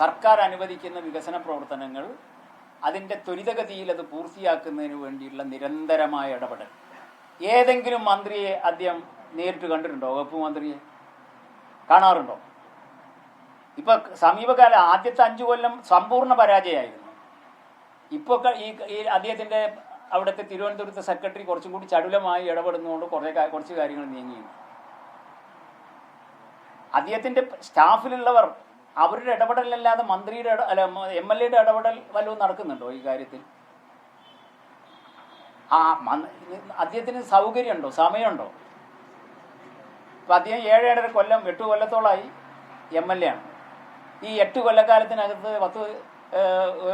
സർക്കാർ അനുവദിക്കുന്ന വികസന പ്രവർത്തനങ്ങൾ അതിന്റെ ത്വരിതഗതിയിൽ അത് പൂർത്തിയാക്കുന്നതിന് വേണ്ടിയുള്ള നിരന്തരമായ ഇടപെടൽ. ഏതെങ്കിലും മന്ത്രിയെ അദ്ദേഹം നേരിട്ട് കണ്ടിട്ടുണ്ടോ? വകുപ്പ് മന്ത്രിയെ കാണാറുണ്ടോ? ഇപ്പൊ സമീപകാല ആദ്യത്തെ അഞ്ചു കൊല്ലം സമ്പൂർണ പരാജയമായിരുന്നു. ഇപ്പോൾ ഈ ഈ അദ്ദേഹത്തിന്റെ അവിടുത്തെ തിരുവനന്തപുരത്തെ സെക്രട്ടറി കുറച്ചും കൂടി ചടുലമായി ഇടപെടുന്നതുകൊണ്ട് കുറേ കുറച്ച് കാര്യങ്ങൾ നീങ്ങിയിരുന്നു അദ്ദേഹത്തിന്റെ സ്റ്റാഫിലുള്ളവർ അവരുടെ ഇടപെടലല്ലാതെ മന്ത്രിയുടെ അല്ല എം എൽ എയുടെ ഇടപെടൽ വല്ലതും നടക്കുന്നുണ്ടോ ഈ കാര്യത്തിൽ? ആ അദ്ദേഹത്തിന് സൗകര്യമുണ്ടോ? സമയമുണ്ടോ? ഇപ്പം അദ്ദേഹം ഏഴേഴര കൊല്ലം എട്ട് കൊല്ലത്തോളമായി എം എൽ എ ആണ് ഈ എട്ട് കൊല്ലക്കാലത്തിനകത്ത് പത്ത്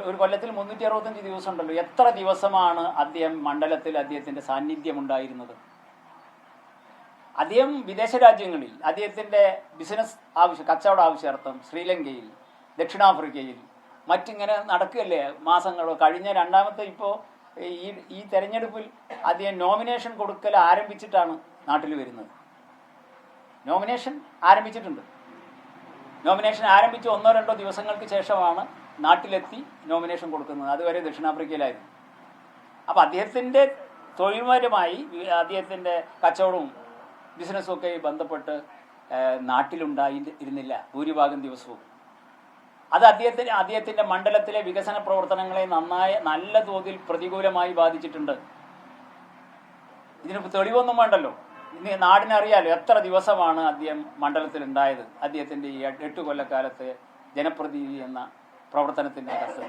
ഒരു കൊല്ലത്തിൽ മുന്നൂറ്റി അറുപത്തഞ്ച് ദിവസം ഉണ്ടല്ലോ എത്ര ദിവസമാണ് അദ്ദേഹം മണ്ഡലത്തിൽ അദ്ദേഹത്തിന്റെ സാന്നിധ്യം ഉണ്ടായിരുന്നത്? അദ്ദേഹം വിദേശ രാജ്യങ്ങളിൽ അദ്ദേഹത്തിന്റെ ബിസിനസ് ആവശ്യം കച്ചവട ആവശ്യാർത്ഥം ശ്രീലങ്കയിൽ ദക്ഷിണാഫ്രിക്കയിൽ മറ്റിങ്ങനെ നടക്കുകയല്ലേ? മാസങ്ങളോ കഴിഞ്ഞ രണ്ടാമത്തെ ഇപ്പോൾ ഈ ഈ തെരഞ്ഞെടുപ്പിൽ അദ്ദേഹം നോമിനേഷൻ കൊടുക്കൽ ആരംഭിച്ചിട്ടാണ് നാട്ടിൽ വരുന്നത്. നോമിനേഷൻ ആരംഭിച്ചിട്ടുണ്ട്. നോമിനേഷൻ ആരംഭിച്ച് ഒന്നോ രണ്ടോ ദിവസങ്ങൾക്ക് ശേഷമാണ് നാട്ടിലെത്തി നോമിനേഷൻ കൊടുക്കുന്നത്. അതുവരെ ദക്ഷിണാഫ്രിക്കയിലായിരുന്നു. അപ്പോൾ അദ്ദേഹത്തിന്റെ തൊഴിൽപരമായി വി- അദ്ദേഹത്തിന്റെ കച്ചവടവും ബിസിനസ്സും ഒക്കെ ബന്ധപ്പെട്ട് നാട്ടിലുണ്ടായി ഇരുന്നില്ല ഭൂരിഭാഗം ദിവസവും. അത് അദ്ദേഹത്തിന് അദ്ദേഹത്തിന്റെ മണ്ഡലത്തിലെ വികസന പ്രവർത്തനങ്ങളെ നന്നായി നല്ല തോതിൽ പ്രതികൂലമായി ബാധിച്ചിട്ടുണ്ട്. ഇതിന് തെളിവൊന്നും വേണ്ടല്ലോ. ഇനി നാടിനറിയാലോ എത്ര ദിവസമാണ് അദ്ദേഹം മണ്ഡലത്തിൽ ഉണ്ടായത് അദ്ദേഹത്തിന്റെ ഈ എട്ട് കൊല്ലക്കാലത്തെ ജനപ്രതിനിധി എന്ന പ്രവർത്തനത്തിന്റെ അകത്ത്.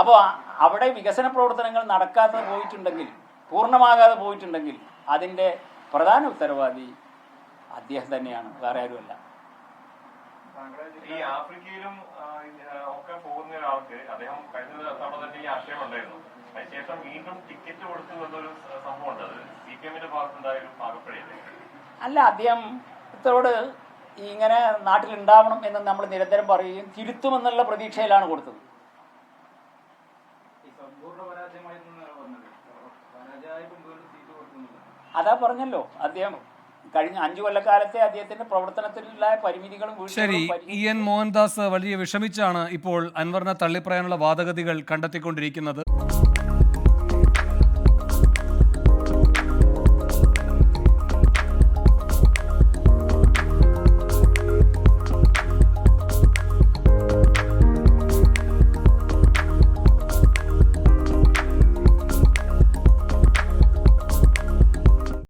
അപ്പോൾ അവിടെ വികസന പ്രവർത്തനങ്ങൾ നടക്കാതെ പോയിട്ടുണ്ടെങ്കിൽ പൂർണമാകാതെ പോയിട്ടുണ്ടെങ്കിൽ അതിന്റെ പ്രധാന ഉത്തരവാദി അദ്ദേഹം തന്നെയാണ് വേറെ ആരുമല്ല. ഈ ആഫ്രിക്കയിലും ഒക്കെ പോകുന്ന ഒരാൾക്ക് അദ്ദേഹം കഴിഞ്ഞ തവണ തന്നെ ഈ ആശയം ഉണ്ടായിരുന്നു. അതിനുശേഷം വീണ്ടും ടിക്കറ്റ് കൊടുത്തു എന്നൊരു സ- സംഭവം ഉണ്ട് അത് സി പി എമ്മിന്റെ ഭാഗത്തുണ്ടായാലും പാകപ്പഴയല്ലേ അല്ല അദ്ദേഹത്തോട് ഇങ്ങനെ നാട്ടിലുണ്ടാവണം എന്ന് നമ്മൾ നിരന്തരം പറയുകയും തിരുത്തുമെന്നുള്ള പ്രതീക്ഷയിലാണ് കൊടുത്തത് ഈ സമ്പൂർണ പരാജയമായിരുന്നു പറഞ്ഞത് പരാജയമായിട്ടും വീണ്ടും സീറ്റ് കൊടുക്കുന്നില്ല അതാ പറഞ്ഞല്ലോ അദ്ദേഹം കഴിഞ്ഞ അഞ്ചു കൊല്ലക്കാലത്തെ അദ്ദേഹത്തിന്റെ പ്രവർത്തനത്തിലുള്ള പരിമിതികളും ശരി ഇ എൻ മോഹൻദാസ് വലിയ വിഷമിച്ചാണ് ഇപ്പോൾ അൻവറിനെ തള്ളിപ്പറയാനുള്ള വാദഗതികൾ കണ്ടെത്തിക്കൊണ്ടിരിക്കുന്നത്.